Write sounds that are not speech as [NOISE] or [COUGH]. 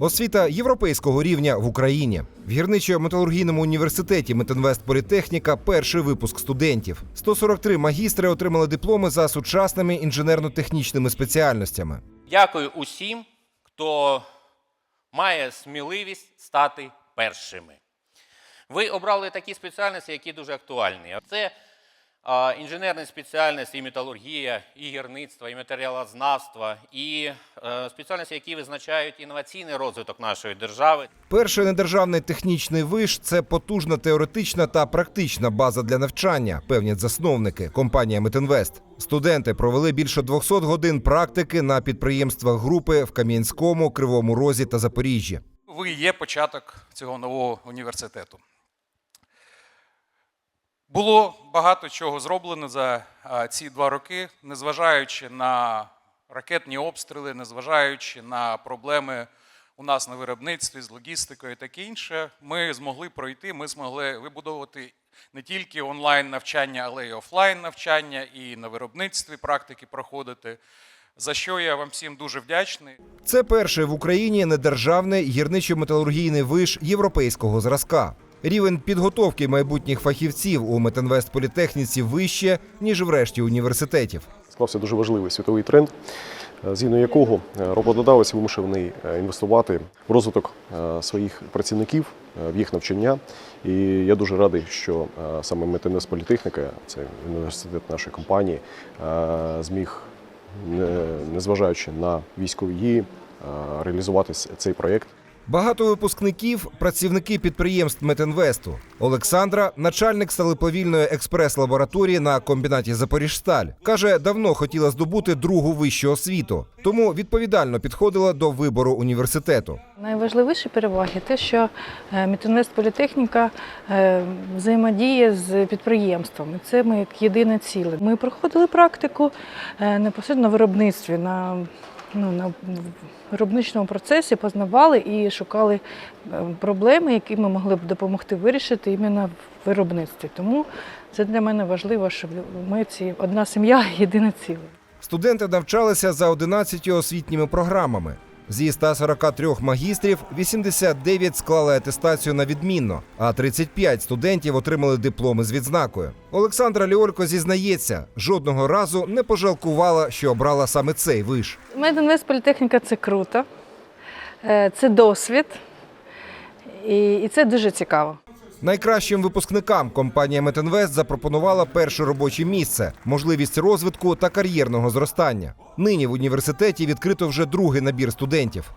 Освіта європейського рівня в Україні. В гірничо-металургійному університеті Метинвест Політехніка перший випуск студентів. 143 магістри отримали дипломи за сучасними інженерно-технічними спеціальностями. Дякую усім, хто має сміливість стати першими. Ви обрали такі спеціальності, які дуже актуальні. Це інженерні спеціальності, і металургія, і гірництво, і матеріалознавство, і е, спеціальності, які визначають інноваційний розвиток нашої держави. Перший недержавний технічний виш це потужна теоретична та практична база для навчання, певнять засновники компанія Метинвест. Студенти провели більше 200 годин практики на підприємствах групи в Кам'янському, Кривому Розі та Запоріжжі. ви є початок цього нового університету. Було багато чого зроблено за ці два роки, незважаючи на ракетні обстріли, незважаючи на проблеми у нас на виробництві з логістикою і таке інше, ми змогли пройти, ми змогли вибудовувати не тільки онлайн навчання, але й офлайн навчання, і на виробництві практики проходити. За що я вам всім дуже вдячний. Це перший в Україні недержавний гірничо-металургійний виш європейського зразка. Рівень підготовки майбутніх фахівців у Метинвест-політехніці вище, ніж в решті університетів. склався дуже важливий світовий тренд, е, згідно якого е, роботодавець вимушений е, інвестувати в розвиток своїх працівників, в їх навчання. І я дуже радий, що саме Метинвест Політехніка, це університет нашої компанії, зміг, не- незважаючи на військові дії, реалізувати цей проєкт. Багато випускників працівники підприємств Метинвесту. Олександра, начальник сталеплавільної експрес-лабораторії на комбінаті Запоріжсталь, каже, давно хотіла здобути другу вищу освіту, тому відповідально підходила до вибору університету. Найважливіші переваги те, що е, Політехніка е, взаємодіє з підприємствами. Це ми як єдине ціле. Ми проходили практику е, непосередньо на виробництві, на, ну, на виробничному процесі, познавали і шукали е, проблеми, які ми могли б допомогти вирішити іменно в виробництві. Тому це для мене важливо, щоб ми ці одна сім'я, [LAUGHS] єдине ціле. Студенти навчалися за 11 освітніми програмами. Зі 143 магістрів 89 склали атестацію на відмінно, а 35 студентів отримали дипломи з відзнакою. Олександра Ліолько зізнається, жодного разу не пожалкувала, що обрала саме цей виш. Меденвес політехніка це круто, Е, це досвід, і це дуже цікаво. Найкращим випускникам компанія Метинвест запропонувала перше робоче місце, можливість розвитку та кар'єрного зростання. Нині в університеті відкрито вже другий набір студентів.